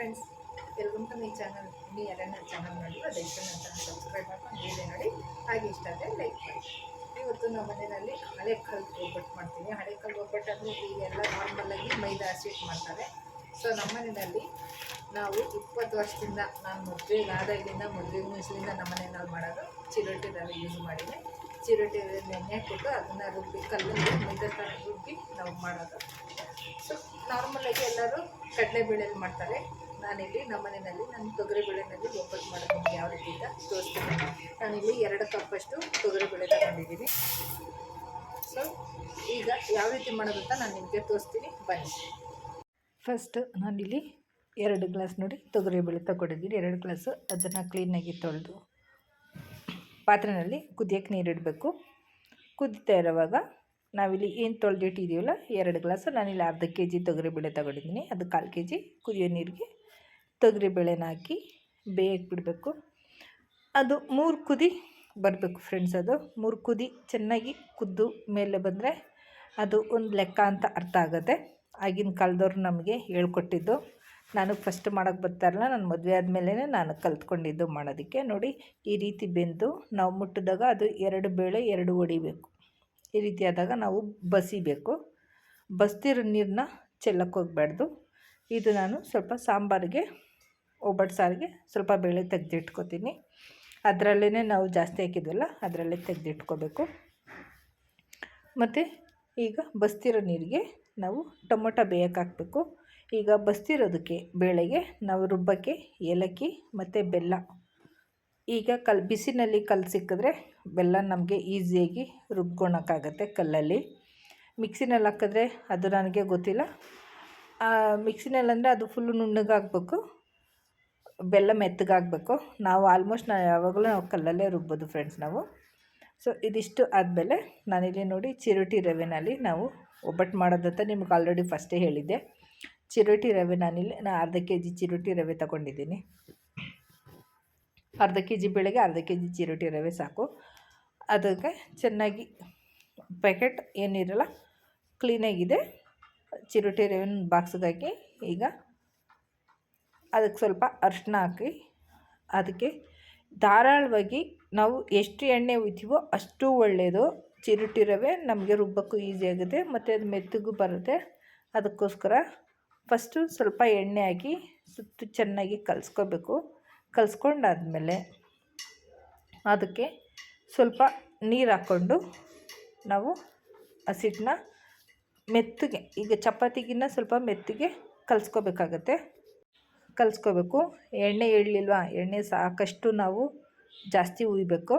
Friends to my channel ನೀ ಯಾರನ್ನ channel ನೋಡಿದ್ರು ದಯವಿಟ್ಟು ನನ್ನ ಚಾನಲ್ ಸಬ್ಸ್ಕ್ರೈಬ್ ಮಾಡ್ಕೊಂಡು ಹೇಳಿ ನೋಡಿ. ಹಾಗೆ ಇಷ್ಟ ಆದರೆ ಲೈಕ್ ಮಾಡಿ. ಇವತ್ತು ನಮ್ಮ ಮನೆಯಲ್ಲಿ ಹಳೆ ಕಲ್ಲು ಒಬ್ಬಟ್ಟು ಮಾಡ್ತೀನಿ. ಹಳೆ ಕಲ್ಲು ಒಬ್ಬಟ್ಟು ಅಂದರೆ ಈಗೆಲ್ಲ ನಾರ್ಮಲಾಗಿ ಮೈದಾ ಸ್ವೀಟ್ ಮಾಡ್ತಾರೆ. ಸೊ ನಮ್ಮ ಮನೆಯಲ್ಲಿ ನಾವು ಇಪ್ಪತ್ತು ವರ್ಷದಿಂದ ನಾನು ಮದುವೆಗೆ ಆದಾಗಿಂದ ಮದುವೆ ಮುಗಿಸ್ಲಿಂದ ನಮ್ಮ ಮನೆಯಲ್ಲಿ ಮಾಡೋದು ಚಿರೋಟಿ ರವೆ ಯೂಸ್ ಮಾಡಿದೆ ಚಿರೋಟಿ ನೆನೆ ಹಾಕ್ಬಿಟ್ಟು ಅದನ್ನು ರುಬ್ಬಿ, ಕಲ್ಲಲ್ಲಿ ಮೈದಾ ಥರ ರುಬ್ಬಿ ನಾವು ಮಾಡೋದು. ಸೊ ನಾರ್ಮಲಾಗಿ ಎಲ್ಲರೂ ಕಡಲೆಬೇಳೆಯಲ್ಲಿ ಮಾಡ್ತಾರೆ. ನಾನಿಲ್ಲಿ ನಮ್ಮ ಮನೆಯಲ್ಲಿ ನಾನು ತೊಗರಿಬೇಳೆನಲ್ಲಿ ಒಬ್ಬಟ್ಟು ಮಾಡೋದಕ್ಕೆ ಯಾವ ರೀತಿ ಅಂತ ತೋರಿಸ್ತೀನಿ. ನಾನಿಲ್ಲಿ ಎರಡು ಕಪ್ಪಷ್ಟು ತೊಗರಿಬೇಳೆ ತಗೊಂಡಿದ್ದೀನಿ. ಸೊ ಈಗ ಯಾವ ರೀತಿ ಮಾಡೋದಂತ ನಾನು ನಿಮಗೆ ತೋರಿಸ್ತೀನಿ. ಬನ್ನಿ. ಫಸ್ಟ್ ನಾನಿಲ್ಲಿ ಎರಡು ಗ್ಲಾಸ್ ನೋಡಿ ತೊಗರಿಬೇಳೆ ತಗೊಂಡಿದ್ದೀನಿ. ಎರಡು ಗ್ಲಾಸು ಅದನ್ನು ಕ್ಲೀನಾಗಿ ತೊಳೆದು ಪಾತ್ರೆಯಲ್ಲಿ ಕುದಿಯೋಕ್ಕೆ ನೀರಿಡಬೇಕು ಕುದಿತಾ ಇರೋವಾಗ ನಾವಿಲ್ಲಿ ಏನು ತೊಳೆದಿಟ್ಟಿದ್ದೀವಲ್ಲ ಎರಡು ಗ್ಲಾಸು ನಾನಿಲ್ಲಿ ಅರ್ಧ ಕೆ ಜಿ ತೊಗರಿಬೇಳೆ ತಗೊಂಡಿದ್ದೀನಿ. ಅದು ಕಾಲು ಕೆ ಜಿ ಕುದಿಯೋ ನೀರಿಗೆ ತೊಗರಿಬೇಳೆನ ಹಾಕಿ ಬೇಯಕ್ಕೆ ಬಿಡಬೇಕು. ಅದು ಮೂರು ಕುದಿ ಬರಬೇಕು ಫ್ರೆಂಡ್ಸ್ ಅದು. ಮೂರು ಕುದಿ ಚೆನ್ನಾಗಿ ಕುದ್ದು ಮೇಲೆ ಬಂದರೆ ಅದು ಒಂದು ಲೆಕ್ಕ ಅಂತ ಅರ್ಥ ಆಗುತ್ತೆ. ಆಗಿನ ಕಾಲದವ್ರು ನಮಗೆ ಹೇಳ್ಕೊಟ್ಟಿದ್ದು. ನಾನು ಫಸ್ಟ್ ಮಾಡೋಕ್ಕೆ ಬರ್ತಾರಲ್ಲ ನಾನು ಮದುವೆ ಆದಮೇಲೆ ನಾನು ಕಲ್ತ್ಕೊಂಡಿದ್ದು ಮಾಡೋದಕ್ಕೆ. ನೋಡಿ, ಈ ರೀತಿ ಬೆಂದು ನಾವು ಮುಟ್ಟಿದಾಗ ಅದು ಎರಡು ಬೇಳೆ, ಎರಡು ಹೊಡಿಬೇಕು ಈ ರೀತಿ ಆದಾಗ ನಾವು ಬಸಿಬೇಕು. ಬಸ್ತಿರೋ ನೀರನ್ನ ಚೆಲ್ಲಕ್ಕೆ ಹೋಗ್ಬಾರ್ದು. ಇದು ನಾನು ಸ್ವಲ್ಪ ಸಾಂಬಾರಿಗೆ ಒಬ್ಬಟ್ಟು ಸಾರಿಗೆ ಸ್ವಲ್ಪ ಬೇಳೆ ತೆಗೆದಿಟ್ಕೋತೀನಿ. ಅದರಲ್ಲೇ ನಾವು ಜಾಸ್ತಿ ಹಾಕಿದ್ವಲ್ಲ, ಅದರಲ್ಲೇ ತೆಗೆದಿಟ್ಕೋಬೇಕು. ಮತ್ತು ಈಗ ಬಸ್ತಿರೋ ನೀರಿಗೆ ನಾವು ಟೊಮೊಟೊ ಬೇಯಕ್ಕೆ ಹಾಕಬೇಕು. ಈಗ ಬಸ್ತಿರೋದಕ್ಕೆ ಬೇಳೆಗೆ ನಾವು ರುಬ್ಬಕ್ಕೆ ಏಲಕ್ಕಿ ಮತ್ತು ಬೆಲ್ಲ. ಈಗ ಕಲ್, ಬಿಸಿನಲ್ಲಿ ಕಲ್ಲು ಸಿಕ್ಕಿದ್ರೆ ಬೆಲ್ಲ ನಮಗೆ ಈಸಿಯಾಗಿ ರುಬ್ಕೊಳಕ್ಕಾಗತ್ತೆ ಕಲ್ಲಲ್ಲಿ. ಮಿಕ್ಸಿನಲ್ಲಿ ಹಾಕಿದ್ರೆ ಅದು ನನಗೆ ಗೊತ್ತಿಲ್ಲ. ಮಿಕ್ಸಿನಲ್ಲಿ ಅಂದರೆ ಅದು ಫುಲ್ಲು ನುಣ್ಣಗಾಗಬೇಕು. ಬೆಲ್ಲ ಮೆತ್ತಗಾಗಬೇಕು. ನಾವು ಆಲ್ಮೋಸ್ಟ್ ನಾವು ಯಾವಾಗಲೂ ನಾವು ಕಲ್ಲಲ್ಲೇ ರುಬ್ಬೋದು ಫ್ರೆಂಡ್ಸ್ ನಾವು. ಸೊ ಇದಿಷ್ಟು ಆದಮೇಲೆ ನಾನಿಲ್ಲಿ ನೋಡಿ ಚಿರೋಟಿ ರವೆನಲ್ಲಿ ನಾವು ಒಬ್ಬಟ್ಟು ಮಾಡೋದಂತ ನಿಮ್ಗೆ ಆಲ್ರೆಡಿ ಫಸ್ಟೇ ಹೇಳಿದ್ದೆ. ಚಿರೋಟಿ ರವೆ ನಾನಿಲ್ಲಿ ನಾನು ಅರ್ಧ ಕೆ ಜಿ ಚಿರೋಟಿ ರವೆ ತಗೊಂಡಿದ್ದೀನಿ. ಅರ್ಧ ಕೆ ಜಿ ಬೆಳಗ್ಗೆ ಅರ್ಧ ಕೆ ಜಿ ಚಿರೋಟಿ ರವೆ ಸಾಕು. ಅದಕ್ಕೆ ಚೆನ್ನಾಗಿ ಪ್ಯಾಕೆಟ್ ಏನಿರಲ್ಲ ಕ್ಲೀನಾಗಿದೆ ಚಿರೋಟಿ ರವೆನ ಬಾಕ್ಸ್ಗಾಕಿ ಈಗ ಅದಕ್ಕೆ ಸ್ವಲ್ಪ ಅರಿಶಿನ ಹಾಕಿ ಅದಕ್ಕೆ ಧಾರಾಳವಾಗಿ ನಾವು ಎಷ್ಟು ಎಣ್ಣೆ ಉಯ್ತೀವೋ ಅಷ್ಟು ಒಳ್ಳೆಯದು ಚಿರುಟಿ ರವೆ ನಮಗೆ ರುಬ್ಬಕ್ಕೂ ಈಸಿ ಆಗುತ್ತೆ ಮತ್ತು ಅದು ಮೆತ್ತಗೂ ಬರುತ್ತೆ. ಅದಕ್ಕೋಸ್ಕರ ಫಸ್ಟು ಸ್ವಲ್ಪ ಎಣ್ಣೆ ಹಾಕಿ ಸುತ್ತು ಚೆನ್ನಾಗಿ ಕಲಿಸ್ಕೋಬೇಕು. ಕಲಸ್ಕೊಂಡಾದ್ಮೇಲೆ ಅದಕ್ಕೆ ಸ್ವಲ್ಪ ನೀರು ಹಾಕ್ಕೊಂಡು ನಾವು ಹಸಿಟ್ಟನ್ನ ಮೆತ್ತಗೆ ಈಗ ಚಪಾತಿಗಿನ್ನ ಸ್ವಲ್ಪ ಮೆತ್ತಗೆ ಕಲಿಸ್ಕೋಬೇಕಾಗತ್ತೆ. ಕಲಿಸ್ಕೋಬೇಕು. ಎಣ್ಣೆ ಇಡಲಿಲ್ವಾ ಎಣ್ಣೆ ಸಾಕಷ್ಟು ನಾವು ಜಾಸ್ತಿ ಉಯ್ಬೇಕು.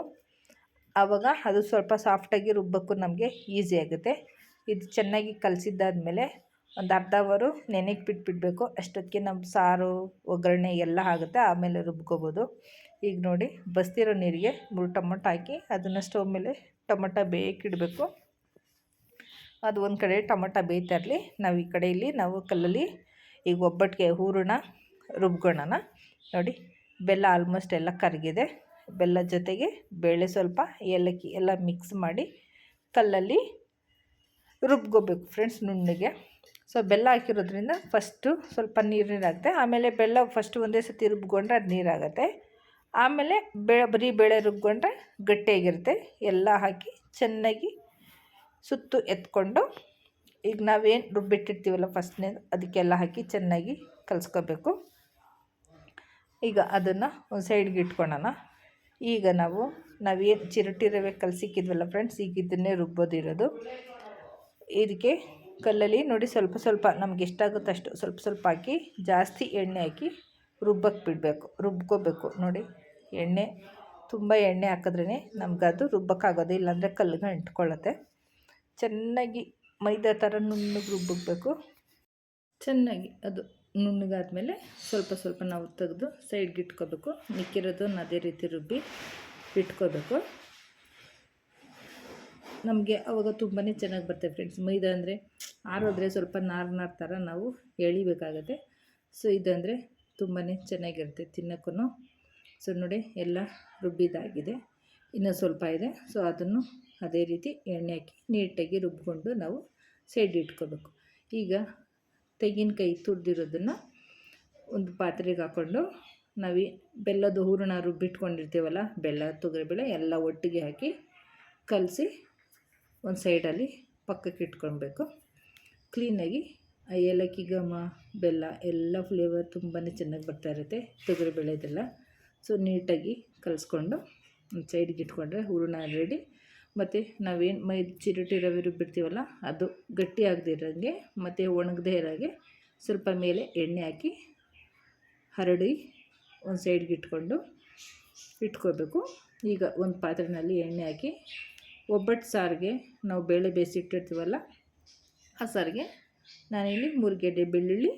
ಆವಾಗ ಅದು ಸ್ವಲ್ಪ ಸಾಫ್ಟಾಗಿ ರುಬ್ಬಕ್ಕೂ ನಮಗೆ, ಈಸಿ ಆಗುತ್ತೆ. ಇದು ಚೆನ್ನಾಗಿ ಕಲಸಿದ್ದಾದ್ಮೇಲೆ ಒಂದು ಅರ್ಧ ಅವರು ನೆನೆಗೆ ಬಿಟ್ಬಿಡಬೇಕು. ಅಷ್ಟೊತ್ತಿಗೆ ನಮ್ಮ ಸಾರು, ಒಗ್ಗರಣೆ ಎಲ್ಲ ಆಗುತ್ತೆ, ಆಮೇಲೆ ರುಬ್ಕೋಬೋದು. ಈಗ ನೋಡಿ, ಬಸ್ತಿರೋ ನೀರಿಗೆ ಮೂರು ಟೊಮೊಟೊ ಹಾಕಿ ಅದನ್ನು ಸ್ಟವ್ ಮೇಲೆ ಟೊಮೊಟೊ ಬೇಕಿಡಬೇಕು ಅದು ಒಂದು ಕಡೆ ಟೊಮೊಟೊ ಬೇಯ್ತಾ ಇರಲಿ. ನಾವು ಈ ಕಡೆ ಇಲ್ಲಿ, ನಾವು ಕಲ್ಲಲ್ಲಿ ಈಗ ಒಬ್ಬಟ್ಟಿಗೆ ಹೂರಣ ರುಬ್ಕೊಳ್ಳೋಣ ನೋಡಿ, ಬೆಲ್ಲ ಆಲ್ಮೋಸ್ಟ್ ಎಲ್ಲ ಕರಗಿದೆ. ಬೆಲ್ಲ ಜೊತೆಗೆ ಬೇಳೆ ಸ್ವಲ್ಪ ಏಲಕ್ಕಿ ಎಲ್ಲ ಮಿಕ್ಸ್ ಮಾಡಿ ಕಲ್ಲಲ್ಲಿ ರುಬ್ಕೋಬೇಕು ಫ್ರೆಂಡ್ಸ್ ನುಣ್ಣಗೆ. ಸೊ ಬೆಲ್ಲ ಹಾಕಿರೋದ್ರಿಂದ ಫಸ್ಟು ಸ್ವಲ್ಪ ನೀರು ನೀರಾಗುತ್ತೆ. ಆಮೇಲೆ ಬೆಲ್ಲ ಫಸ್ಟ್ ಒಂದೇ ಸತಿ ರುಬ್ಕೊಂಡ್ರೆ ಅದು ನೀರಾಗುತ್ತೆ. ಆಮೇಲೆ ಬೆ, ಬರೀ ಬೇಳೆ ರುಬ್ಕೊಂಡ್ರೆ ಗಟ್ಟಿಯಾಗಿರುತ್ತೆ ಎಲ್ಲ ಹಾಕಿ ಚೆನ್ನಾಗಿ ಸುತ್ತು ಎತ್ಕೊಂಡು ಈಗ ನಾವೇನು ರುಬ್ಬಿಟ್ಟಿರ್ತೀವಲ್ಲ ಫಸ್ಟ್ನೇದು ಅದಕ್ಕೆಲ್ಲ ಹಾಕಿ ಚೆನ್ನಾಗಿ ಕಲಿಸ್ಕೋಬೇಕು. ಈಗ ಅದನ್ನು ಒಂದು ಸೈಡ್ಗೆ ಇಟ್ಕೊಳ್ಳೋಣ ಈಗ ನಾವು ನಾವೇನು ಚಿರಟಿ ರವೆ ಕಲಸಿಕ್ಕಿದ್ವಲ್ಲ ಫ್ರೆಂಡ್ಸ್ ಈಗ ಇದನ್ನೇ ರುಬ್ಬೋದಿರೋದು. ಇದಕ್ಕೆ ಕಲ್ಲಲ್ಲಿ ನೋಡಿ ಸ್ವಲ್ಪ ಸ್ವಲ್ಪ, ನಮ್ಗೆ ಎಷ್ಟಾಗುತ್ತೆ ಅಷ್ಟು ಸ್ವಲ್ಪ ಸ್ವಲ್ಪ ಹಾಕಿ, ಜಾಸ್ತಿ ಎಣ್ಣೆ ಹಾಕಿ ರುಬ್ಬಕ್ಕೆ ಬಿಡಬೇಕು, ರುಬ್ಕೋಬೇಕು. ನೋಡಿ, ಎಣ್ಣೆ, ತುಂಬ ಎಣ್ಣೆ ಹಾಕಿದ್ರೇ ನಮಗದು ರುಬ್ಬಕ್ಕಾಗೋದು ಇಲ್ಲಾಂದರೆ ಕಲ್ಲುಗೆ ಅಂಟ್ಕೊಳ್ಳುತ್ತೆ ಚೆನ್ನಾಗಿ ಮೈದಾ ಥರ ನುಣ್ಣಗೆ ರುಬ್ಬಬೇಕು ಚೆನ್ನಾಗಿ ಅದು ನುಣ್ಣಗಾದ್ಮೇಲೆ ಸ್ವಲ್ಪ ಸ್ವಲ್ಪ ನಾವು ತೆಗೆದು ಸೈಡ್ಗೆ ಇಟ್ಕೋಬೇಕು. ಮಿಕ್ಕಿರೋದನ್ನ ಅದೇ ರೀತಿ ರುಬ್ಬಿ ಇಟ್ಕೋಬೇಕು. ನಮಗೆ ಅವಾಗ ತುಂಬಾ ಚೆನ್ನಾಗಿ ಬರ್ತದೆ ಫ್ರೆಂಡ್ಸ್ ಮೈದಾ ಅಂದರೆ ಆರೋದ್ರೆ ಸ್ವಲ್ಪ ನಾರು ನಾರು ಥರ ನಾವು ಎಳಿಬೇಕಾಗತ್ತೆ. ಸೊ ಇದಂದರೆ ತುಂಬಾ ಚೆನ್ನಾಗಿರುತ್ತೆ ತಿನ್ನೋಕ್ಕೂ ಸೊ ನೋಡಿ ಎಲ್ಲ ರುಬ್ಬಿದಾಗಿದೆ ಇನ್ನೂ ಸ್ವಲ್ಪ ಇದೆ. ಸೊ ಅದನ್ನು ಅದೇ ರೀತಿ ಎಣ್ಣೆ ಹಾಕಿ ನೀಟಾಗಿ ರುಬ್ಬಿಕೊಂಡು ನಾವು ಸೈಡ್ ಇಟ್ಕೋಬೇಕು. ಈಗ ತೆಂಗಿನಕಾಯಿ ತುರಿದಿರೋದನ್ನು ಒಂದು ಪಾತ್ರೆಗೆ ಹಾಕ್ಕೊಂಡು ನಾವು ಬೆಲ್ಲದ ಹೂರಣ ರುಬ್ಬಿಟ್ಕೊಂಡಿರ್ತೀವಲ್ಲ ಬೆಲ್ಲ, ತೊಗರಿಬೇಳೆ ಎಲ್ಲ ಒಟ್ಟಿಗೆ ಹಾಕಿ ಕಲಸಿ ಒಂದು ಸೈಡಲ್ಲಿ ಪಕ್ಕಕ್ಕೆ ಇಟ್ಕೊಳ್ಬೇಕು. ಕ್ಲೀನಾಗಿ ಆ ಏಲಕ್ಕಿ ಘಮ, ಬೆಲ್ಲ ಎಲ್ಲ ಫ್ಲೇವರ್ ತುಂಬಾ ಚೆನ್ನಾಗಿ ಬರ್ತಾ ಇರುತ್ತೆ ತೊಗರಿಬೇಳೆದೆಲ್ಲ. ಸೊ ನೀಟಾಗಿ ಕಲಿಸ್ಕೊಂಡು ಒಂದು ಸೈಡಿಗೆ ಇಟ್ಕೊಂಡ್ರೆ ಹೂರಣ ರೆಡಿ ಮತ್ತು ನಾವೇನು ಮೈ ಚಿರಟಿ ರವೆ ರುಬ್ಬಿರ್ತೀವಲ್ಲ ಅದು ಗಟ್ಟಿ ಆಗದಿರೋಂಗೆ ಮತ್ತು ಒಣಗದೇ ಇರೋಂಗೆ ಸ್ವಲ್ಪ ಮೇಲೆ ಎಣ್ಣೆ ಹಾಕಿ ಹರಡಿ ಒಂದು ಸೈಡ್ಗೆ ಇಟ್ಕೊಂಡು ಇಟ್ಕೋಬೇಕು. ಈಗ ಒಂದು ಪಾತ್ರೆಯಲ್ಲಿ ಎಣ್ಣೆ ಹಾಕಿ ಒಬ್ಬಟ್ಟು ಸಾರಿಗೆ ನಾವು ಬೇಳೆ ಬೇಯಿಸಿಟ್ಟಿರ್ತೀವಲ್ಲ ಆ ಸಾರಿಗೆ ನಾನಿಲ್ಲಿ ಮೂರು ಗೆಡ್ಡೆ ಬೆಳ್ಳುಳ್ಳಿ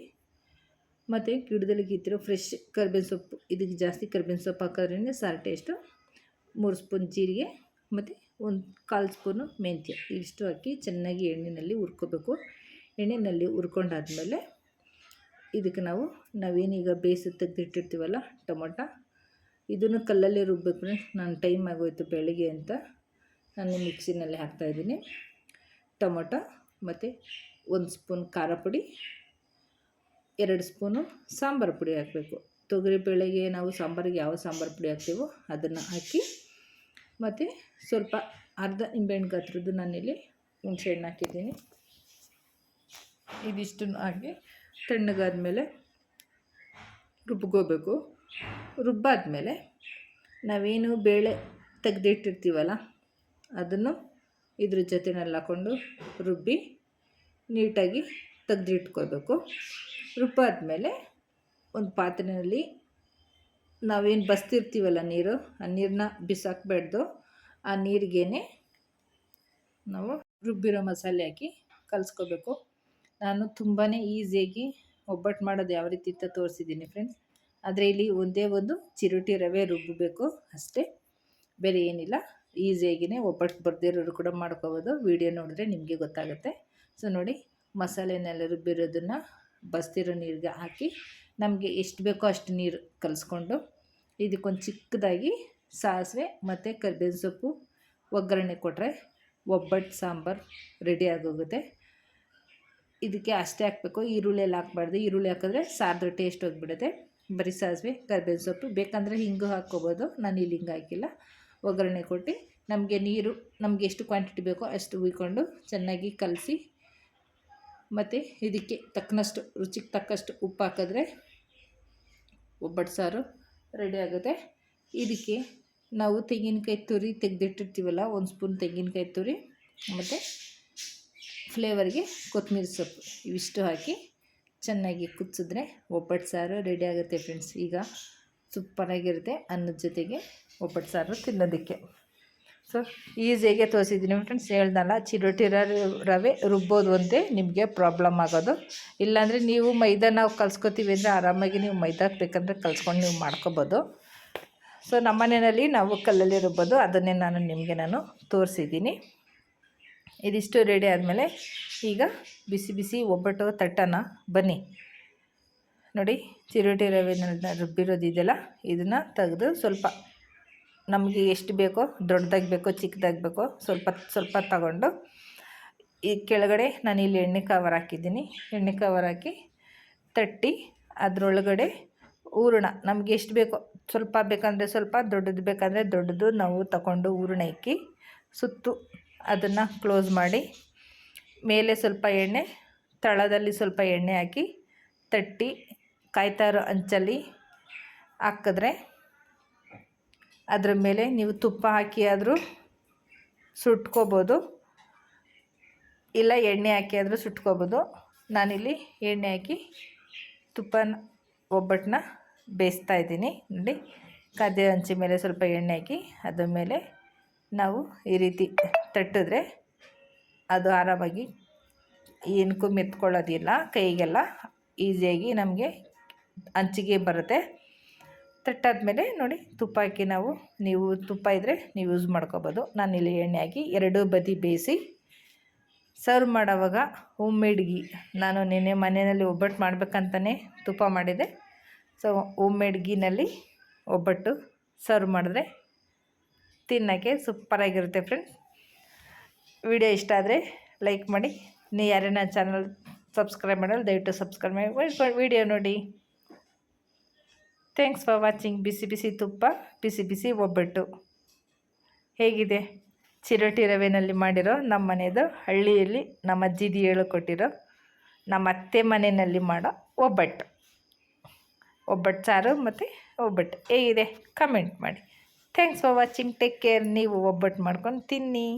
ಮತ್ತು ಗಿಡದಲ್ಲಿ ಕಿತ್ತಿರೋ ಫ್ರೆಶ್ ಕರ್ಬೇವಿನ ಸೊಪ್ಪು, ಇದಕ್ಕೆ ಜಾಸ್ತಿ ಕರ್ಬೇವಿನ ಸೊಪ್ಪು ಹಾಕೋದ್ರಿಂದ ಸಾರು ಟೇಸ್ಟು ಮೂರು ಸ್ಪೂನ್ ಜೀರಿಗೆ ಮತ್ತು ಒಂದು ಕಾಲು ಸ್ಪೂನು ಮೆಂತ್ಯ ಇಷ್ಟು ಹಾಕಿ ಚೆನ್ನಾಗಿ ಎಣ್ಣೆಯಲ್ಲಿ ಹುರ್ಕೋಬೇಕು. ಎಣ್ಣೆಯಲ್ಲಿ ಹುರ್ಕೊಂಡಾದ್ಮೇಲೆ ಇದಕ್ಕೆ ನಾವು, ನಾವೇನೀಗ ಬೇಯಿಸಿ ತೆಗೆದಿಟ್ಟಿರ್ತೀವಲ್ಲ ಟೊಮೊಟ, ಇದನ್ನು ಕಲ್ಲಲ್ಲಿ ರುಬ್ಬಬೇಕು ನಾನು ಟೈಮ್ ಆಗೋಯ್ತು ಬೆಳಗ್ಗೆ ಅಂತ ನಾನು ಮಿಕ್ಸಿನಲ್ಲಿ ಹಾಕ್ತಾಯಿದ್ದೀನಿ ಟೊಮೊಟೊ ಮತ್ತು ಒಂದು ಸ್ಪೂನ್ ಖಾರ ಪುಡಿ, ಎರಡು ಸ್ಪೂನು ಸಾಂಬಾರು ಪುಡಿ ಹಾಕಬೇಕು. ತೊಗರಿ ಬೇಳೆಗೆ ನಾವು ಸಾಂಬಾರಿಗೆ ಯಾವ ಸಾಂಬಾರು ಪುಡಿ ಹಾಕ್ತೀವೋ ಅದನ್ನು ಹಾಕಿ ಮತ್ತು ಸ್ವಲ್ಪ ಅರ್ಧ ನಿಂಬೆಹಣ್ಣು ಗಾತ್ರದ್ದು ನಾನಿಲ್ಲಿ ಹುಣಸೆ ಹಣ್ಣು ಹಾಕಿದ್ದೀನಿ ಇದಿಷ್ಟು ಹಾಕಿ ತಣ್ಣಗಾದ್ಮೇಲೆ ರುಬ್ಕೋಬೇಕು. ರುಬ್ಬಾದ್ಮೇಲೆ ನಾವೇನು ಬೇಳೆ ತೆಗೆದಿಟ್ಟಿರ್ತೀವಲ್ಲ, ಅದನ್ನು ಇದ್ರ ಜೊತೆನಲ್ಲಿ ಹಾಕ್ಕೊಂಡು ರುಬ್ಬಿ ನೀಟಾಗಿ ತೆಗೆದಿಟ್ಕೋಬೇಕು ರುಬ್ಬಾದ್ಮೇಲೆ ಒಂದು ಪಾತ್ರೆಯಲ್ಲಿ ನಾವೇನು ಬಸ್ತಿರ್ತೀವಲ್ಲ ನೀರು, ಆ ನೀರನ್ನ ಬಿಸಾಕಬೇಡ್ದು ಆ ನೀರಿಗೇನೆ ನಾವು ರುಬ್ಬಿರೋ ಮಸಾಲೆ ಹಾಕಿ ಕಲಿಸ್ಕೋಬೇಕು. ನಾನು ತುಂಬಾ ಈಸಿಯಾಗಿ ಒಬ್ಬಟ್ಟು ಮಾಡೋದು ಯಾವ ರೀತಿ ಅಂತ ತೋರಿಸಿದ್ದೀನಿ ಫ್ರೆಂಡ್ಸ್ ಆದರೆ ಇಲ್ಲಿ ಒಂದೇ ಒಂದು ಚಿರೋಟಿ ರವೆ ರುಬ್ಬಬೇಕು ಅಷ್ಟೇ. ಬೇರೆ ಏನಿಲ್ಲ. ಈಸಿಯಾಗಿನೇ ಒಬ್ಬಟ್ಟು ಬರ್ದಿರೋರು ಕೂಡ ಮಾಡ್ಕೋಬೋದು. ವಿಡಿಯೋ ನೋಡಿದ್ರೆ ನಿಮಗೆ ಗೊತ್ತಾಗುತ್ತೆ. ಸೊ ನೋಡಿ, ಮಸಾಲೆನೆಲ್ಲ ರುಬ್ಬಿರೋದನ್ನು ಬಸ್ತಿರೋ ನೀರಿಗೆ ಹಾಕಿ ನಮಗೆ ಎಷ್ಟು ಬೇಕೋ ಅಷ್ಟು ನೀರು ಕಲಿಸ್ಕೊಂಡು ಇದಕ್ಕೊಂದು ಚಿಕ್ಕದಾಗಿ ಸಾಸಿವೆ ಮತ್ತು ಕರ್ಬೇವಿನ ಸೊಪ್ಪು, ಒಗ್ಗರಣೆ ಕೊಟ್ಟರೆ ಒಬ್ಬಟ್ಟು, ಸಾಂಬಾರು ರೆಡಿ ಆಗೋಗುತ್ತೆ. ಇದಕ್ಕೆ ಅಷ್ಟೇ ಹಾಕಬೇಕು. ಈರುಳ್ಳಿ ಎಲ್ಲ ಹಾಕ್ಬಾರ್ದು. ಈರುಳ್ಳಿ ಹಾಕಿದ್ರೆ ಸಾರ್ದು ಟೇಸ್ಟ್ ಹೋಗಿಬಿಡುತ್ತೆ. ಬರೀ ಸಾಸಿವೆ, ಕರ್ಬೇವಿನ ಸೊಪ್ಪು. ಬೇಕಂದರೆ ಹಿಂಗೂ ಹಾಕ್ಕೋಬೋದು. ನಾನು ಇಲ್ಲಿ ಹಿಂಗೆ ಹಾಕಿಲ್ಲ. ಒಗ್ಗರಣೆ ಕೊಟ್ಟು ನಮಗೆ ನೀರು, ನಮಗೆ ಎಷ್ಟು ಕ್ವಾಂಟಿಟಿ ಬೇಕೋ ಅಷ್ಟು ಹುಯ್ಕೊಂಡು ಚೆನ್ನಾಗಿ ಕಲಸಿ ಮತ್ತು ಇದಕ್ಕೆ ತಕ್ಕನಷ್ಟು, ರುಚಿಗೆ ತಕ್ಕಷ್ಟು ಉಪ್ಪು ಹಾಕಿದ್ರೆ ಒಬ್ಬಟ್ಟು ಸಾರು ರೆಡಿ ಆಗುತ್ತೆ. ಇದಕ್ಕೆ ನಾವು ತೆಂಗಿನಕಾಯಿ ತುರಿ ತೆಗೆದಿಟ್ಟಿರ್ತೀವಲ್ಲ, ಒಂದು ಸ್ಪೂನ್ ತೆಂಗಿನಕಾಯಿ ತುರಿ, ಮತ್ತು ಫ್ಲೇವರ್ಗೆ ಕೊತ್ತಂಬರಿ ಸೊಪ್ಪು. ಇವಿಷ್ಟು ಹಾಕಿ ಚೆನ್ನಾಗಿ ಕುದಿಸಿದ್ರೆ ಒಬ್ಬಟ್ಟು ಸಾರು ರೆಡಿ ಆಗುತ್ತೆ ಫ್ರೆಂಡ್ಸ್. ಈಗ ಸೂಪರಾಗಿರುತ್ತೆ ಅನ್ನದ ಜೊತೆಗೆ ಒಬ್ಬಟ್ಟು ಸಾರು ತಿನ್ನೋದಕ್ಕೆ. ಸೊ ಈಸಿಯಾಗೆ ತೋರಿಸಿದ್ದೀನಿ ಫ್ರೆಂಡ್ಸ್ ಹೇಳ್ದಲ್ಲ, ಚಿರೋಟಿ ರವೆ ರುಬ್ಬೋದು ಅಂತೆ, ನಿಮಗೆ ಪ್ರಾಬ್ಲಮ್ ಆಗೋದು. ಇಲ್ಲಾಂದರೆ ನೀವು ಮೈದಾ ನಾವು ಕಲ್ಸ್ಕೊತೀವಿ ಅಂದರೆ ಆರಾಮಾಗಿ ನೀವು ಮೈದಾ ಬೇಕಂದರೆ ಕಲ್ಸ್ಕೊಂಡು ನೀವು ಮಾಡ್ಕೊಬೋದು. ಸೊ ನಮ್ಮ ಮನೆಯಲ್ಲಿ ನಾವು ಕಲ್ಲಲ್ಲಿ ರುಬ್ಬೋದು. ಅದನ್ನೇ ನಾನು ನಿಮಗೆ ನಾನು ತೋರಿಸಿದ್ದೀನಿ. ಇದಿಷ್ಟು ರೆಡಿ ಆದಮೇಲೆ ಈಗ ಬಿಸಿ ಬಿಸಿ ಒಬ್ಬಟ್ಟು ತಟ್ಟನ ಬನ್ನಿ. ನೋಡಿ, ಚಿರೋಟಿ ರವೆನ ರುಬ್ಬಿರೋದಿದೆಯಲ್ಲ ಇದನ್ನು ತೆಗೆದು ಸ್ವಲ್ಪ ನಮಗೆ ಎಷ್ಟು ಬೇಕೋ, ದೊಡ್ಡದಾಗಿ ಬೇಕೋ, ಚಿಕ್ಕದಾಗಿ ಬೇಕೋ ಸ್ವಲ್ಪ ಸ್ವಲ್ಪ ತಗೊಂಡು ಈ ಕೆಳಗಡೆ ನಾನು ಇಲ್ಲಿ ಎಣ್ಣೆ ಕವರ್ ಹಾಕಿದ್ದೀನಿ. ಎಣ್ಣೆ ಕವರ್ ಹಾಕಿ ತಟ್ಟಿ ಅದರೊಳಗಡೆ ಹೂರಣ. ನಮಗೆ ಎಷ್ಟು ಬೇಕೋ, ಸ್ವಲ್ಪ ಬೇಕಂದರೆ ಸ್ವಲ್ಪ, ದೊಡ್ಡದು ಬೇಕಂದರೆ ದೊಡ್ಡದು ನಾವು ತಗೊಂಡು ಹೂರಣ ಇಕ್ಕಿ ಸುತ್ತು ಅದನ್ನು ಕ್ಲೋಸ್ ಮಾಡಿ ಮೇಲೆ ಸ್ವಲ್ಪ ಎಣ್ಣೆ, ತಳದಲ್ಲಿ ಸ್ವಲ್ಪ ಎಣ್ಣೆ ಹಾಕಿ ತಟ್ಟಿ ಕಾಯ್ತಾರೋ ಅಂಚಲ್ಲಿ ಹಾಕಿದ್ರೆ ಅದರ ಮೇಲೆ ನೀವು ತುಪ್ಪ ಹಾಕಿ ಆದರೂ ಸುಟ್ಕೋಬೋದು. ಇಲ್ಲ ಎಣ್ಣೆ ಹಾಕಿ ಆದರೂ ಸುಟ್ಕೋಬೋದು. ನಾನಿಲ್ಲಿ ಎಣ್ಣೆ ಹಾಕಿ ತುಪ್ಪನ ಒಬ್ಬಟ್ಟನ್ನ ಬೇಯಿಸ್ತಾ ಇದ್ದೀನಿ. ನೋಡಿ, ಕದ್ದೆ ಹಂಚಿ ಮೇಲೆ ಸ್ವಲ್ಪ ಎಣ್ಣೆ ಹಾಕಿ ಅದ್ರ ಮೇಲೆ ನಾವು ಈ ರೀತಿ ತಟ್ಟಿದ್ರೆ ಅದು ಆರಾಮಾಗಿ ಏನಕ್ಕೂ ಮೆತ್ಕೊಳ್ಳೋದಿಲ್ಲ. ಕೈಗೆಲ್ಲ ಈಸಿಯಾಗಿ ನಮಗೆ ಹಂಚಿಗೆ ಬರುತ್ತೆ. ತಟ್ಟಾದ್ಮೇಲೆ ನೋಡಿ ತುಪ್ಪ ಹಾಕಿ ನಾವು, ನೀವು ತುಪ್ಪ ಇದ್ದರೆ ನೀವು ಯೂಸ್ ಮಾಡ್ಕೋಬೋದು. ನಾನಿಲ್ಲಿ ಎಣ್ಣೆ ಹಾಕಿ ಎರಡೂ ಬದಿ ಬೇಯಿಸಿ ಸರ್ವ್ ಮಾಡೋವಾಗ ಹೋಮ್ ಮೇಡ್ ನಾನು ನಿನ್ನೆ ಮನೆಯಲ್ಲಿ ಒಬ್ಬಟ್ಟು ಮಾಡಬೇಕಂತಲೇ ತುಪ್ಪ ಮಾಡಿದೆ. ಸೊ ಹೋಮ್ ಮೇಡ್ ಒಬ್ಬಟ್ಟು ಸರ್ವ್ ಮಾಡಿದ್ರೆ ತಿನ್ನೋಕ್ಕೆ ಸೂಪರಾಗಿರುತ್ತೆ ಫ್ರೆಂಡ್ಸ್ ವಿಡಿಯೋ ಇಷ್ಟ ಆದರೆ ಲೈಕ್ ಮಾಡಿ. ನೀವು ಯಾರೇ ನನ್ನ ಚಾನಲ್ ಸಬ್ಸ್ಕ್ರೈಬ್ ಮಾಡಲ್ಲ, ದಯವಿಟ್ಟು ಸಬ್ಸ್ಕ್ರೈಬ್ ಮಾಡಿ. ವಿಡಿಯೋ ನೋಡಿ. ಥ್ಯಾಂಕ್ಸ್ ಫಾರ್ ವಾಚಿಂಗ್ ಬಿಸಿ ಬಿಸಿ ತುಪ್ಪ ಬಿಸಿ ಬಿಸಿ ಒಬ್ಬಟ್ಟು ಹೇಗಿದೆ? ಚಿರೋಟಿ ರವೆನಲ್ಲಿ ಮಾಡಿರೋ ನಮ್ಮ ಮನೆಯದು ಹಳ್ಳಿಯಲ್ಲಿ ನಮ್ಮ ಅಜ್ಜಿದು ಹೇಳಿಕೊಟ್ಟಿರೋ ನಮ್ಮ ಅತ್ತೆ ಮನೆಯಲ್ಲಿ ಮಾಡೋ ಒಬ್ಬಟ್ಟು. ಒಬ್ಬಟ್ಟು ಸಾರು ಮತ್ತು ಒಬ್ಬಟ್ಟು. ಹೇಗಿದೆ? ಕಮೆಂಟ್ ಮಾಡಿ. Thanks for watching take care ನೀವು ಒಬ್ಬಟ್ಟು ಮಾಡ್ಕೊಂಡು ತಿನ್ನಿ.